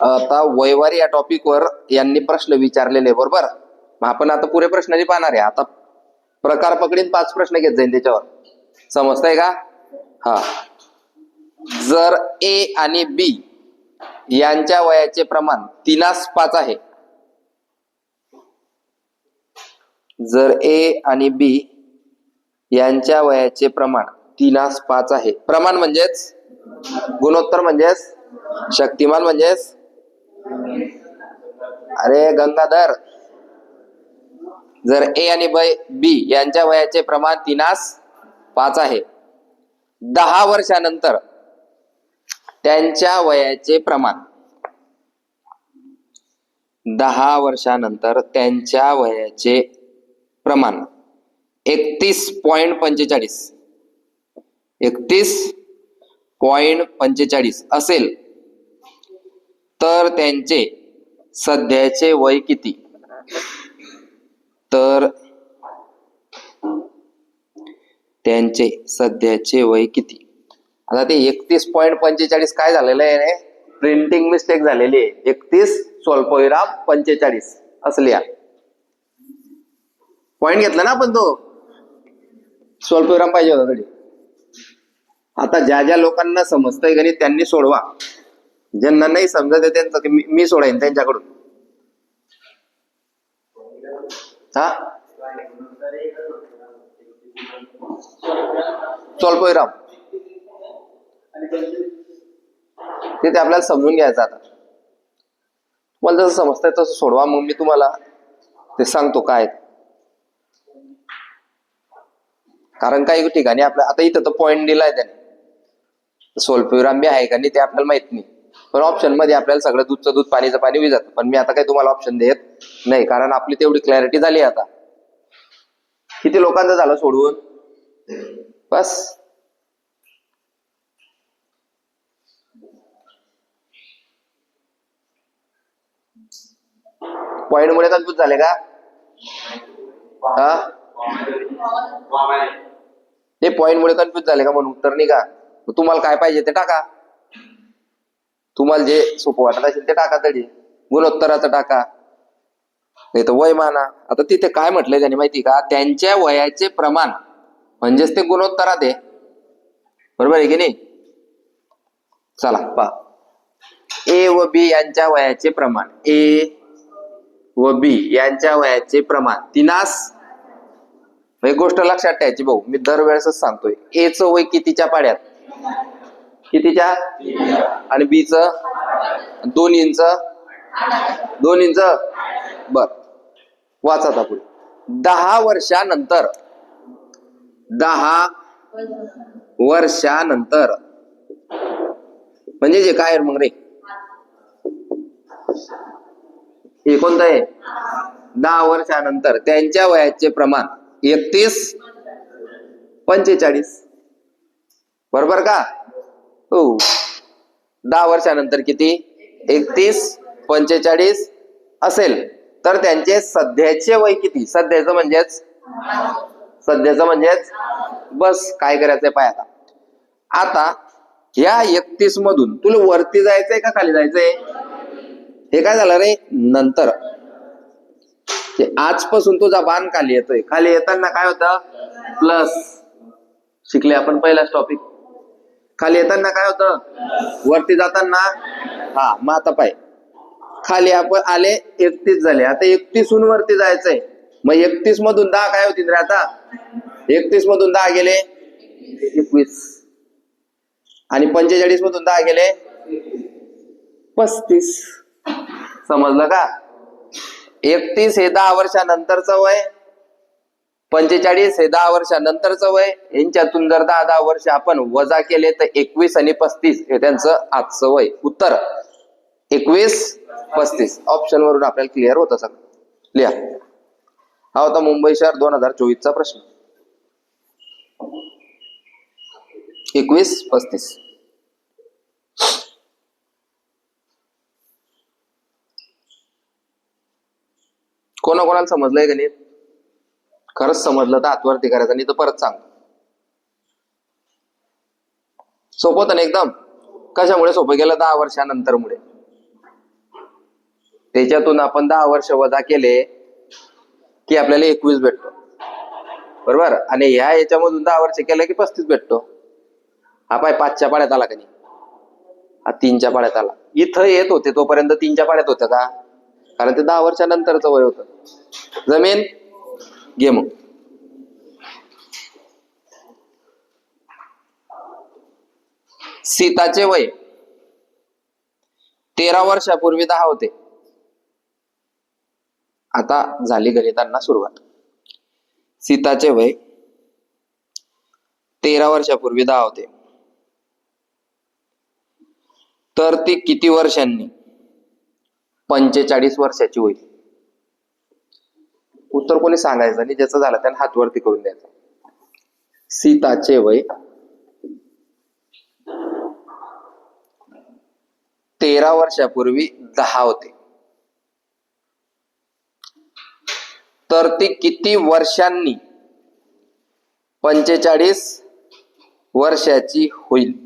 आता वैवारी या टॉपिकवर यांनी प्रश्न विचारलेले बरोबर? मग आपण आता पुरे प्रश्नाची पाहणार आहे. आता प्रकार पकडीन पाच प्रश्न घेत जाईल त्याच्यावर. समजतंय का? हा. जर ए आणि बी यांच्या वयाचे प्रमाण तिनास पाच आहे. जर ए आणि बी यांच्या वयाचे प्रमाण तिनास पाच आहे. प्रमाण म्हणजेच? गुणोत्तर म्हणजेच? शक्तिमान म्हणजेच? अरे गंगाधर जर ए आणि बी यांच्या वयाचे प्रमाण तिनास पाच आहे. दहा वर्षानंतर त्यांच्या वयाचे प्रमाण. दहा वर्षानंतर त्यांच्या वयाचे प्रमाण एकतीस पॉइंट पंचेचाळीस. एकतीस पॉइंट पंचेचाळीस असेल. तर त्यांचे सध्याचे वय किती? तर त्यांचे सध्याचे वय किती? आता ते एकतीस पॉईंट पंचेचाळीस काय झालेलं आहे रे? प्रिंटिंग मिस्टेक झालेली आहे. एकतीस स्वल्पविराम पंचेचाळीस. असल्या लिहा पॉइंट घेतला ना आपण तो? स्वल्पविराम पाहिजे होता तरी. आता ज्या ज्या लोकांना समजतंय गणित त्यांनी सोडवा. ज्यांना नाही समजत आहे त्यांचं की मी- मी सोडाईन त्यांच्याकडून. हा? स्वल्पविराम ते ते आपल्याला समजून घ्यायचं आता. तुम्हाला जसं समजतंय तसं सोडवा मग मी तुम्हाला ते सांगतो काय कारण काही ठिकाणी आपल्या आता इथं तर पॉईंट दिलाय त्याने. स्वल्पविराम बी आहे का नाही ते आपल्याला माहीत नाही. पण ऑप्शनमध्ये आपल्याला सगळं दूधचं दूध पाणीचं पाणी विजात पण मी आता काही तुम्हाला ऑप्शन देत नाही कारण आपली तेवढी क्लॅरिटी झाली आता. किती लोकांचं झालं सोडवून? बस. पॉइंट मुळे कन्फ्युज झाले का? हा? ते पॉइंट मुळे कन्फ्युज झाले का म्हणून? उत्तर नाही का तुम्हाला काय पाहिजे ते टाका. तुम्हाला जे सोपं वाटत असेल ते टाका तरी. गुणोत्तराचं टाका. नाही तर वय माना. आता तिथे काय म्हटलंय त्यांनी माहिती का? त्यांच्या वयाचे प्रमाण म्हणजेच ते गुणोत्तरात आहे. बरोबर आहे की नाही? चला पा ए व बी यांच्या वयाचे प्रमाण. ए व बी यांच्या वयाचे प्रमाण. तिनास? एक गोष्ट लक्षात ठेवायची भाऊ. मी दरवेळेसच सांगतोय. ए च वय कितीच्या पाड्यात? कितीच्या? आणि बीच? दोन इंच. दोन इंच? बर. वाचा आता पुढे. दहा वर्षानंतर. दहा वर्षानंतर. म्हणजे जे काय मग रे हे कोणतं आहे? दहा वर्षानंतर. त्यांच्या वयाचे प्रमाण एकतीस पंचेचाळीस. बरोबर का? हो दहा वर्षानंतर किती? एकतीस पंचेचाळीस असेल. तर त्यांचे सध्याचे वय किती? सध्याचं म्हणजेच? सध्याचं म्हणजेच? बस. काय करायचंय पाय आता. आता या एकतीस मधून तुला वरती जायचंय का खाली जायचंय? हे काय झालं रे? नंतर. आजपासून तुझा बाण खाली येतोय. खाली येताना काय होतं? प्लस. शिकले आपण पहिलाच टॉपिक खाली येताना काय होतं? वरती जाताना हा मग आता पाय. खाली आपण आले एकतीस झाले. आता एकतीसहून वरती जायचंय. मग एकतीस मधून दहा काय होतील रे आता? एकतीस मधून दहा गेले एकवीस. आणि पंचेचाळीस मधून दहा गेले पस्तीस. समजलं का? एकतीस हे दहा वर्षानंतरचं वय पंचेचाळीस हे दहा वर्षानंतरचं वय. यांच्यातून जर दहा दहा वर्ष आपण वजा केले तर एकवीस आणि पस्तीस हे त्यांचं आजचं वय. उत्तर एकवीस पस्तीस. ऑप्शन वरून आपल्याला क्लिअर होतं सगळं. लिहा हा होता मुंबई शहर दोन हजार चोवीस चा प्रश्न. एकवीस पस्तीस. कोणाकोणाला समजलंय गणित खरंच समजलं तर हातवरती करायचं. आणि तर परत सांग. सोपं होतं ना एकदम? कशामुळे सोपं? गेलं दहा वर्षानंतर मुळे त्याच्यातून आपण दहा वर्ष वजा केले की आपल्याला एकवीस भेटतो. बरोबर? आणि ह्या याच्यामधून दहा वर्ष केलं की पस्तीस भेटतो. हा पाय पाचच्या पाड्यात आला का नाही? हा तीनच्या पाड्यात आला. इथं येत होते तोपर्यंत तीनच्या पाड्यात होतं का? कारण ते दहा वर्षानंतरचं वय होतं. जमीन? घे मग सीताचे वय तेरा वर्षापूर्वी दहा होते. आता झाली गणितांना सुरुवात. सीताचे वय तेरा वर्षापूर्वी दहा होते. तर ती किती वर्षांनी? पंचेचाळीस वर्षाची होईल. उत्तर कोणी सांगायचं आणि ज्याचं झालं त्याने हात वरती करून द्यायचा. सीताचे वय तेरा वर्षापूर्वी दहा होते. तर ती किती वर्षांनी? पंचेचाळीस वर्षाची होईल.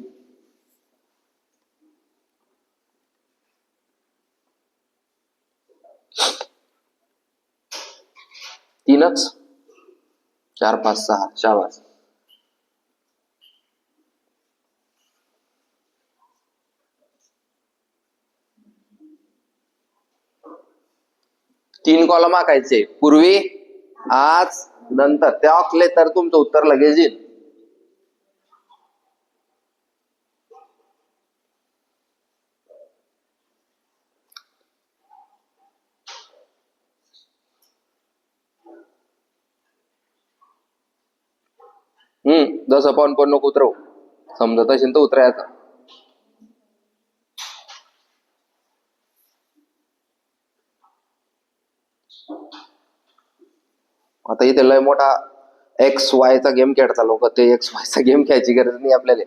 तीनच? चार पाच सहा शाबास. तीन कॉलम आखायचे. पूर्वी आज नंतर. ते आखले तर तुमचं उत्तर लगेच येईल. हम्म पण पण नको उतरव. समजत असेल तर उतरायचं. आता इथे लय मोठा एक्स वाय चा गेम खेळता लोक. ते एक्स वायचा गेम खेळायची गरज नाही आपल्याला.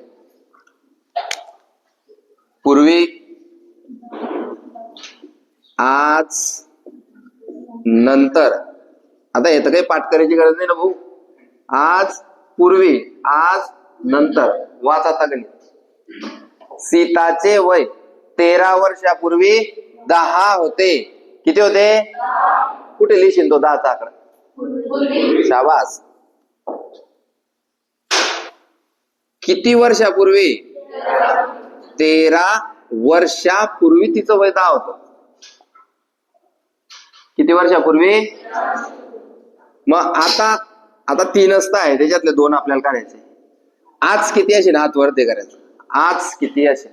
पूर्वी आज नंतर. आता येतं काही पाठ करायची गरज नाही ना भाऊ? आज पूर्वी आज नंतर. वाचा आता सीताचे वय तेरा वर्षापूर्वी दहा होते. किती होते? कुठे लिहिशील तो दहाचा आकडा? शाबास. किती वर्षापूर्वी? तेरा वर्षापूर्वी तिचं वय दहा होत. किती वर्षापूर्वी? मग आता आता तीन असता आहे त्याच्यातले दोन आपल्याला काढायचे. आज किती असेल? हात वरती करायचं. आज किती असेल?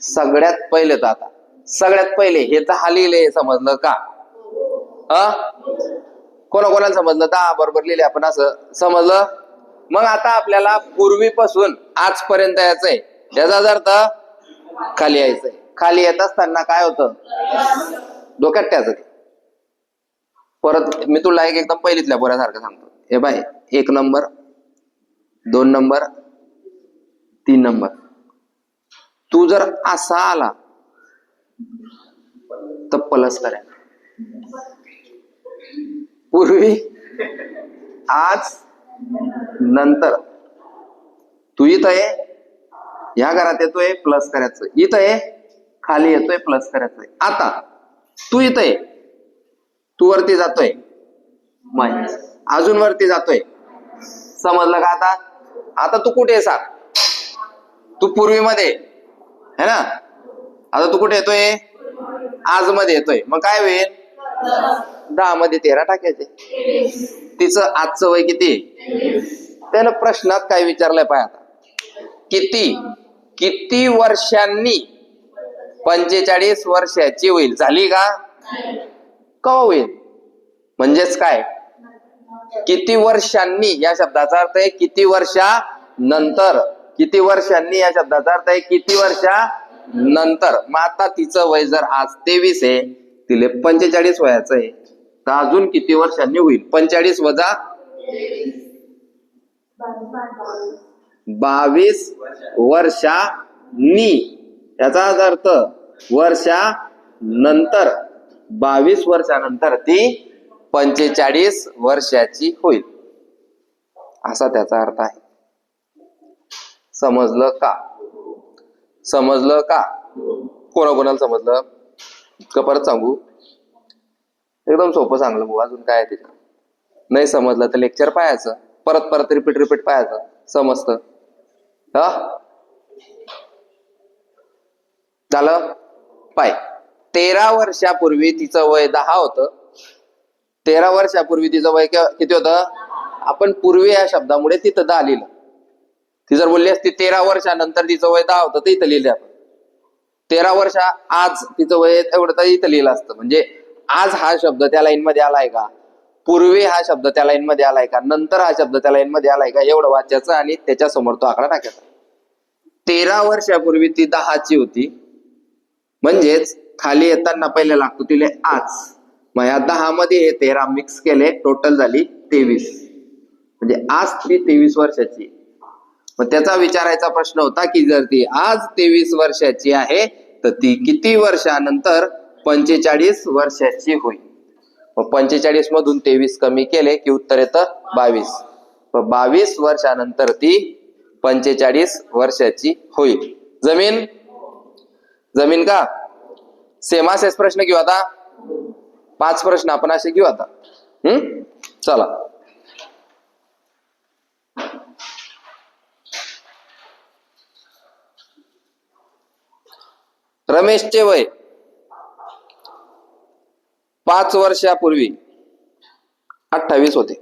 सगळ्यात पहिले तर आता. सगळ्यात पहिले हे तर हा समजलं का? अ? कोणा कोणाला समजलं? दहा बरोबर लिहिले आपण असं. समजलं? मग आता आपल्याला पूर्वीपासून आजपर्यंत यायचंय याचा अर्थ खाली यायचंय. खाली येत असताना काय होतं? डोक्यात त्याच परत मी तुला एक एकदम पहिलीतल्या पोऱ्यासारखं सांगतो. हे बाय एक नंबर दोन नंबर तीन नंबर. तू जर असा आला तर प्लस करा. पूर्वी आज नंतर. तू इथं आहे ह्या घरात येतोय प्लस करायचं. इथं आहे खाली येतोय प्लस करायचंय आता तू इथं आहे तू वरती जातोय. मायनस अजून वरती जातोय. समजलं का आता? आता तू कुठे आहे तू पूर्वीमध्ये है ना? आता तू कुठे येतोय? आज मध्ये येतोय. मग काय होईल? दहा मध्ये तेरा टाकायचे. तिचं आजचं वय किती? त्यानं प्रश्नात काय विचारलंय पाय आता. किती? किती वर्षांनी पंचेचाळीस वर्षाची होईल. झाली का? कवा होईल? म्हणजेच काय? किती वर्षांनी या शब्दाचा अर्थ आहे किती वर्षा नंतर किती वर्षांनी या शब्दाचा अर्थ आहे किती वर्षा नंतर मग आता तिचं वय जर आज तेवीस आहे तिले पंचेचाळीस वयाचं आहे. तर अजून किती वर्षांनी होईल? पंचेचाळीस वजा बावीस वर्षांनी. याचा अर्थ वर्षा नंतर बावीस वर्षानंतर ती पंचेचाळीस वर्षाची होईल. असा त्याचा अर्थ आहे. समजलं का? समजलं का? कोणाकोणाला समजलं? का परत सांगू? एकदम सोपं सांगलं भाऊ अजून काय ते त्याच्यात? नाही समजलं तर लेक्चर पाहायचं. परत परत रिपीट रिपीट पाहायचं. समजतं. हा? झालं? पाय. तेरा वर्षापूर्वी तिचं वय दहा होतं. तेरा वर्षापूर्वी तिचं वय किती होतं? आपण पूर्वी या शब्दामुळे तिथं दहा लिहिलं. ती जर बोलली असती तेरा वर्षानंतर तिचं वय दहा होतं तर इथं लिहिलं आपण. तेरा वर्ष आज तिचं वय एवढं तर इथं लिहिलं असतं. म्हणजे आज हा शब्द त्या लाईन मध्ये आलाय का? पूर्वी हा शब्द त्या लाईन मध्ये आलाय का? नंतर हा शब्द त्या लाईन मध्ये आलाय का? एवढं वाचायचं आणि त्याच्यासमोर तो आकडा टाकायचा. तेरा वर्षापूर्वी ती दहाची होती. म्हणजेच खाली येताना पहिले लागतो तिले आज. मग या दहा मध्ये हे तेरा मिक्स केले टोटल झाली तेवीस. म्हणजे आज ती तेवीस वर्षाची. मग त्याचा विचारायचा प्रश्न होता की जर ती आज तेवीस वर्षाची आहे तर ती किती वर्षानंतर पंचेचाळीस वर्षाची होईल? मग पंचेचाळीस मधून तेवीस कमी केले की उत्तर येतं बावीस. मग बावीस वर्षानंतर ती पंचेचाळीस वर्षाची होईल. जमीन? जमीन का? सेम प्रश्न घेऊ आता. पाच प्रश्न आपण असे घेऊ आता. हम्म? चला. रमेशचे वय पाच वर्षापूर्वी अठ्ठावीस होते.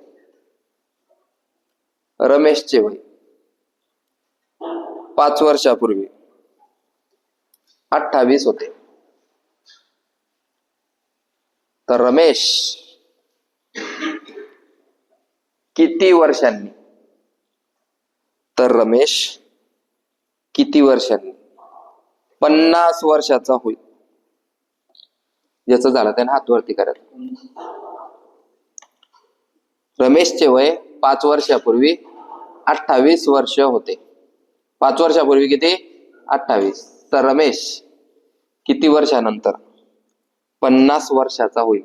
रमेशचे वय पाच वर्षापूर्वी अठ्ठावीस होते. तर रमेश किती वर्षांनी? तर रमेश किती वर्षांनी? पन्नास वर्षाचा होईल. ज्याचं झालं त्याने हातवरती करायला. रमेशचे वय पाच वर्षापूर्वी अठ्ठावीस वर्ष होते. पाच वर्षापूर्वी किती? अठ्ठावीस. तर रमेश किती वर्षानंतर? पन्नास वर्षाचा होईल.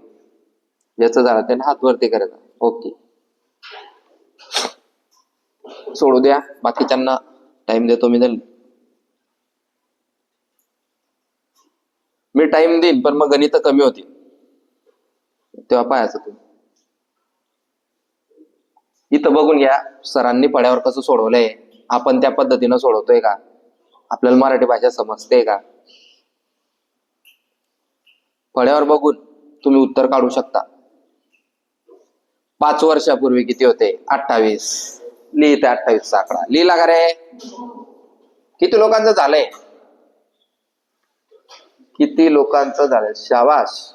याचा झालं त्याने हात वरती करायचा ओके. सोडू द्या. बाकीच्यांना टाइम देतो मी त्यांना. मी टाइम देईन पण मग गणित कमी होती. तेव्हा पाहायचं तुम्ही. इथं बघून घ्या. सरांनी पड्यावर कसं सोडवलंय. आपण त्या पद्धतीनं सोडवतोय का? आपल्याला मराठी भाषा समजते का? फळ्यावर बघून तुम्ही उत्तर काढू शकता. पाच वर्षापूर्वी किती होते? अठ्ठावीस. लिहिते अठ्ठावीस आकडा. लिहिला का रे. किती लोकांचं झालंय? किती लोकांचं झालंय? शाबाश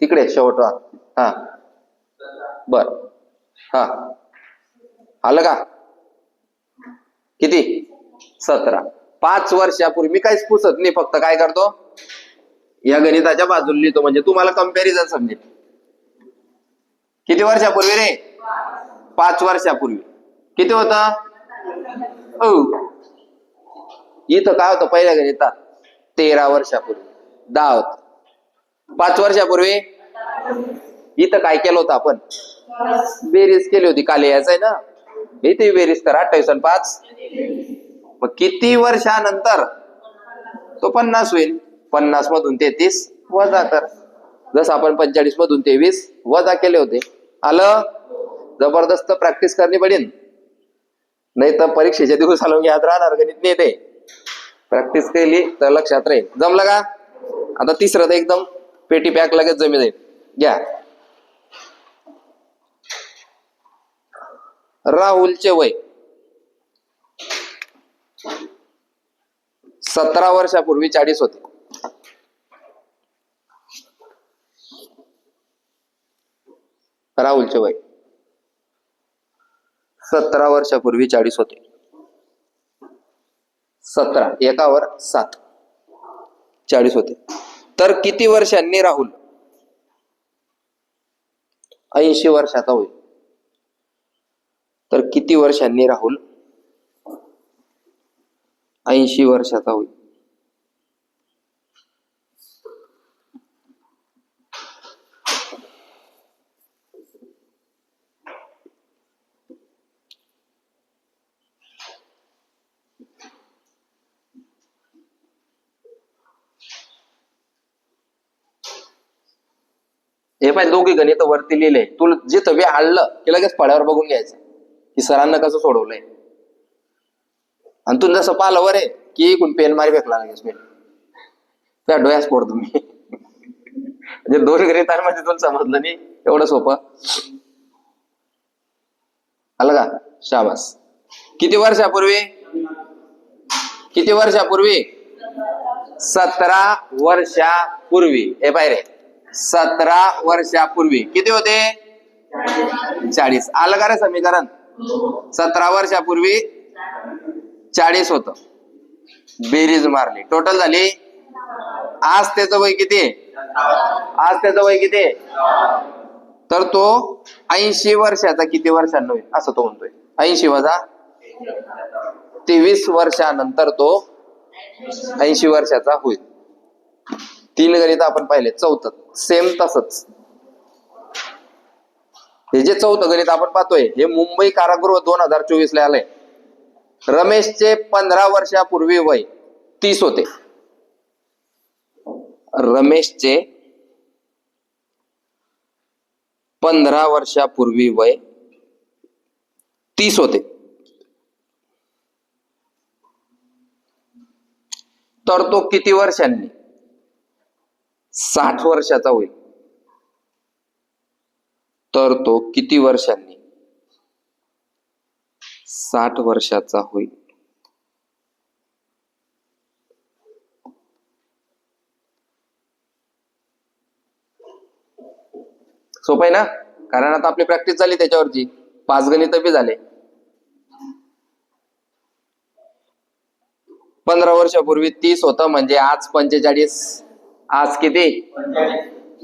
तिकडे शेवट हा. बर. हा. आलं का? किती? सतरा. पाच वर्षापूर्वी. मी काहीच पुसत नाही फक्त काय करतो? या गणिताच्या बाजूला लिहितो म्हणजे तुम्हाला कंपॅरिझन समजेल. किती वर्षापूर्वी रे? पाच वर्षापूर्वी. किती होत? इथं काय होतं पहिल्या गणितात? तेरा वर्षापूर्वी. दहा होत. पाच वर्षापूर्वी? इथं काय केलं होतं आपण? बेरीज केली होती. काल यायचं आहे ना? इथे बेरीज करा. अठ्ठावीस आणि पाच. मग किती वर्षानंतर? तो पन्नास होईल. पन्नास मधून तेहतीस. वजा कर जसं आपण पंचेचाळीस मधून तेवीस वजा केले होते. आलं? जबरदस्त प्रॅक्टिस करणी पडेल नाही तर परीक्षेच्या दिवसाला याद राहणार गणित नाही ते प्रॅक्टिस केली तर लक्षात राहील. जमलं का? आता तिसरं तर एकदम पेटी पॅक लगेच जमी जाईल. घ्या. राहुलचे वय. सतरा वर्षापूर्वी चाळीस होते. राहुलचे वय. सतरा वर्षापूर्वी चाळीस होते. सतरा एकावर सात. चाळीस होते. तर किती वर्षांनी राहुल? ऐंशी वर्षाचा होईल. तर किती वर्षांनी राहुल? ऐंशी वर्षाचा होईल. हे पाहिजे दोघी गणित वरती लिहिले. तुला जिथं बी आणलं की लगेच फळ्यावर बघून घ्यायचं. की सरांना कसं सोडवलंय. आणि तू जसं पाहिलं वर आहे की एकूण पेन मारी फेकला लगेच मी. त्या डोळ्यास पोड तुम्ही. म्हणजे दोन गणितांमध्ये म्हणजे तुला समजलं नाही? एवढं सोपं. आलं का? शाबास. किती वर्षापूर्वी? किती वर्षापूर्वी? सतरा वर्षापूर्वी. हे पाहिजे सतरा वर्षापूर्वी. किती होते? चाळीस. आलं का रे समीकरण? सतरा वर्षापूर्वी चाळीस होत. बेरीज मारली. टोटल झाली? आज त्याचं वय किती? आज त्याचं वय किती? तर तो ऐंशी वर्षाचा किती वर्षांना होईल असं तो म्हणतोय. ऐंशी वजा तेवीस वर्षानंतर तो ऐंशी वर्षाचा होईल. तीन गणित आपण पाहिले चौथं. सेम तसंच. हे जे चौथं गणित आपण पाहतोय हे मुंबई कारागृह दोन हजार चोवीस ला आलंय. रमेशचे पंधरा वर्षापूर्वी वय तीस होते. रमेशचे पंधरा वर्षापूर्वी वय तीस होते. तर तो किती वर्षांनी? साठ वर्षाचा होईल. तर तो किती वर्षांनी? साठ वर्षाचा होईल. सोप आहे ना? कारण आता आपली प्रॅक्टिस झाली त्याच्यावरची पाच गणित बी झाले. पंधरा वर्षापूर्वी तीस होतं म्हणजे आज पंचेचाळीस. आज किती?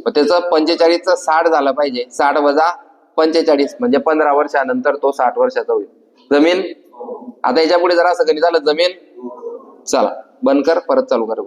त्याचं पंचेचाळीसचं साठ झालं पाहिजे. साठ वजा पंचेचाळीस म्हणजे पंधरा वर्षानंतर तो साठ वर्षाचा होईल. जमीन? आता याच्यापुढे जरा असं कधी झालं जमीन? चला बंद कर परत चालू कर.